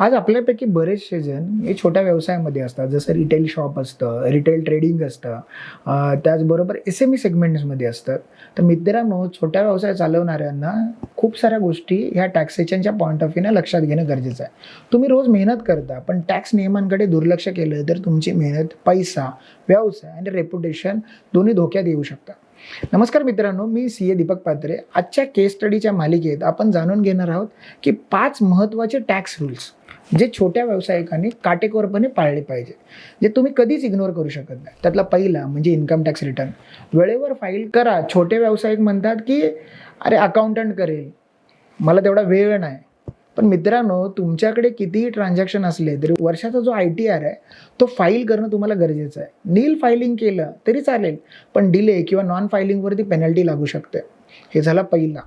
आज आपल्यापैकी बरेचसे जण हे छोट्या व्यवसायामध्ये असतात. जसं रिटेल शॉप असतं रिटेल ट्रेडिंग असतं. त्याचबरोबर एस एम ई सेगमेंट्समध्ये असतात. तर मित्रांनो छोट्या व्यवसाय चालवणाऱ्यांना खूप साऱ्या गोष्टी ह्या टॅक्सेशनच्या पॉईंट ऑफ व्ह्यूने लक्षात घेणं गरजेचं आहे. तुम्ही रोज मेहनत करता पण टॅक्स नियमांकडे दुर्लक्ष केलं तर तुमची मेहनत पैसा व्यवसाय आणि रेप्युटेशन दोन्ही धोक्यात येऊ शकतात. नमस्कार मित्रांनो मी सी ए दीपक पात्रे. आजच्या केस स्टडीच्या मालिकेत आपण जाणून घेणार आहोत की पाच महत्त्वाचे टॅक्स रूल्स जे छोट्या व्यावसायिकांनी काटेकोरपणे पाळले पाहिजे जे तुम्ही कधीच इग्नोर करू शकत नाही. त्यातला पहिला म्हणजे इन्कम टॅक्स रिटर्न वेळेवर फाईल करा. छोटे व्यावसायिक म्हणतात की अरे अकाउंटंट करेल. मला तेवढा वेळ नाही. पण मित्रांनो तुमच्याकडे कितीही ट्रान्झॅक्शन असले तरी वर्षाचा जो आय टी आर आहे तो फाईल करणं तुम्हाला गरजेचं आहे. नील फायलिंग केलं तरी चालेल पण डिले किंवा नॉन फायलिंगवरती पेनल्टी लागू शकते. हे झाला पहिला.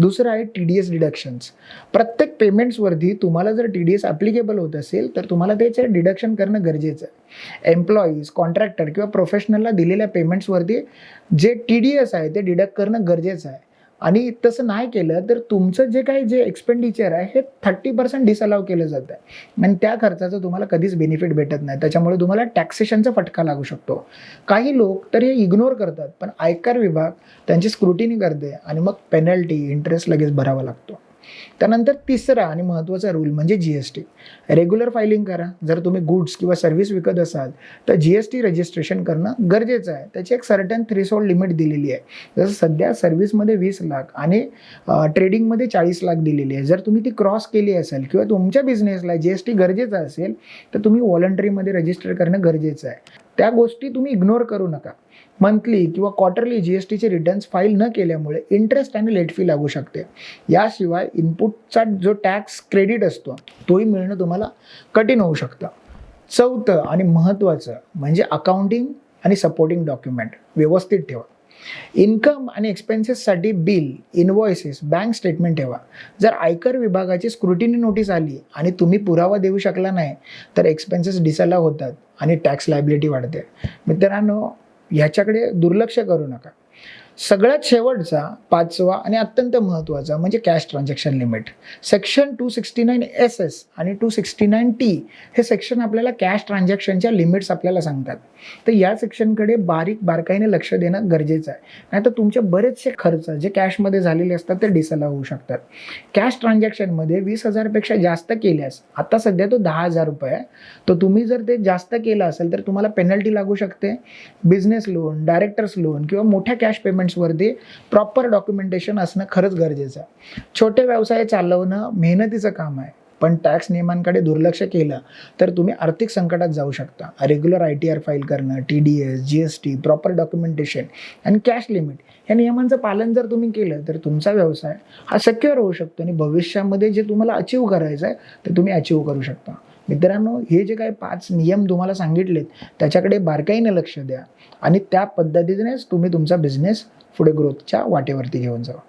दुसरं आहे टी डी एस डिडक्शन्स प्रत्येक पेमेंट्सवरती तुम्हाला जर टी डी एस ॲप्लिकेबल होत असेल तर तुम्हाला त्याचे डिडक्शन करणं गरजेचं आहे. एम्प्लॉईज कॉन्ट्रॅक्टर किंवा प्रोफेशनलला दिलेल्या पेमेंट्सवरती जे टी डी एस आहे ते डिडक्ट करणं गरजेचं आहे. आणि तसं नाही केलं तर तुमचं जे काही जे एक्सपेंडिचर आहे हे थर्टी पर्सेंट डिसअलाव केलं जातं. आहे आणि त्या खर्चाचं तुम्हाला कधीच बेनिफिट भेटत नाही. त्याच्यामुळे तुम्हाला टॅक्सेशनचा फटका लागू शकतो. काही लोक तर हे इग्नोर करतात पण आयकर विभाग त्यांची स्क्रुटिनी करते आणि मग पेनल्टी इंटरेस्ट लगेच भरावा लागतो. त्यानंतर तिसरा आणि महत्त्वाचा रूल म्हणजे G S T regular filing करा. जर तुम्ही गुड्स किंवा सर्व्हिस विकत असाल तर जी एस टी रजिस्ट्रेशन करणं गरजेचं आहे. त्याची एक सर्टन थ्रीसोल्ड लिमिट दिलेली आहे. जसं सध्या सर्व्हिसमध्ये वीस लाख आणि ट्रेडिंगमध्ये चाळीस लाख दिलेली आहे. जर तुम्ही ती क्रॉस केली असेल किंवा तुमच्या बिझनेसला जी एस टी गरजेचं असेल तर तुम्ही व्हॉलंटरीमध्ये रजिस्टर करणं गरजेचं आहे. त्या गोष्टी तुम्ही इग्नोर करू नका. मंथली किंवा क्वार्टरली जी एस टीचे रिटर्न्स फाईल न केल्यामुळे इंटरेस्ट आणि लेट फी लागू शकते. याशिवाय इनपुटचा जो टॅक्स क्रेडिट असतो तोही मिळणं तुम्हाला कठीण होऊ शकतं. चौथं आणि महत्त्वाचं म्हणजे अकाउंटिंग आणि सपोर्टिंग डॉक्युमेंट व्यवस्थित ठेवा. इन्कम आणि एक्सपेन्सेससाठी बिल इनवॉइसेस बँक स्टेटमेंट ठेवा. जर आयकर विभागाची स्क्रुटिनी नोटीस आली आणि तुम्ही पुरावा देऊ शकला नाही तर एक्सपेन्सेस डिसअलाव होतात. आणि टॅक्स लायबिलिटी वाढते. मित्रांनो ह्याच्याकडे दुर्लक्ष करू नका. सगळ्यात शेवटचा पाचवा आणि अत्यंत महत्त्वाचा म्हणजे cash transaction limit section two sixty nine S S आणि टू सिक्स्टी नाईन टी हे सेक्शन आपल्याला कॅश ट्रान्झॅक्शनच्या लिमिट्स आपल्याला सांगतात. तर या सेक्शनकडे बारीक बारकाईने लक्ष देणं गरजेचं आहे. नाहीतर तुमचे बरेचसे खर्च जे कॅशमध्ये झालेले असतात ते डिसला होऊ शकतात. कॅश ट्रान्झॅक्शनमध्ये वीस हजारपेक्षा जास्त केल्यास आता सध्या तो दहा हजार रुपये आहे. तर तुम्ही जर ते जास्त केलं असेल तर तुम्हाला पेनल्टी लागू शकते. बिझनेस लोन डायरेक्टर्स लोन किंवा मोठ्या कॅश पेमेंट डॉक्युमेंट्सवरती प्रॉपर डॉक्युमेंटेशन असणं खरंच गरजेचं आहे. छोटे व्यवसाय चालवणं मेहनतीचं काम आहे. पण टॅक्स नियमांकडे दुर्लक्ष केलं तर तुम्ही आर्थिक संकटात जाऊ शकता. Regular I T R file करणं T D S G S T proper documentation आणि कॅश लिमिट या नियमांचं पालन जर तुम्ही केलं तर तुमचा व्यवसाय हा सक्युअर होऊ शकतो आणि भविष्यामध्ये जे तुम्हाला अचीव करायचं आहे ते तुम्ही अचीव करू शकता. मित्रांनो हे जे काही पाच नियम तुम्हाला सांगितलेत त्याच्याकडे बारकाईने लक्ष द्या आणि त्या पद्धतीनेच तुम्ही तुमचा बिझनेस पुढे ग्रोथच्या वाटेवरती घेऊन जावा.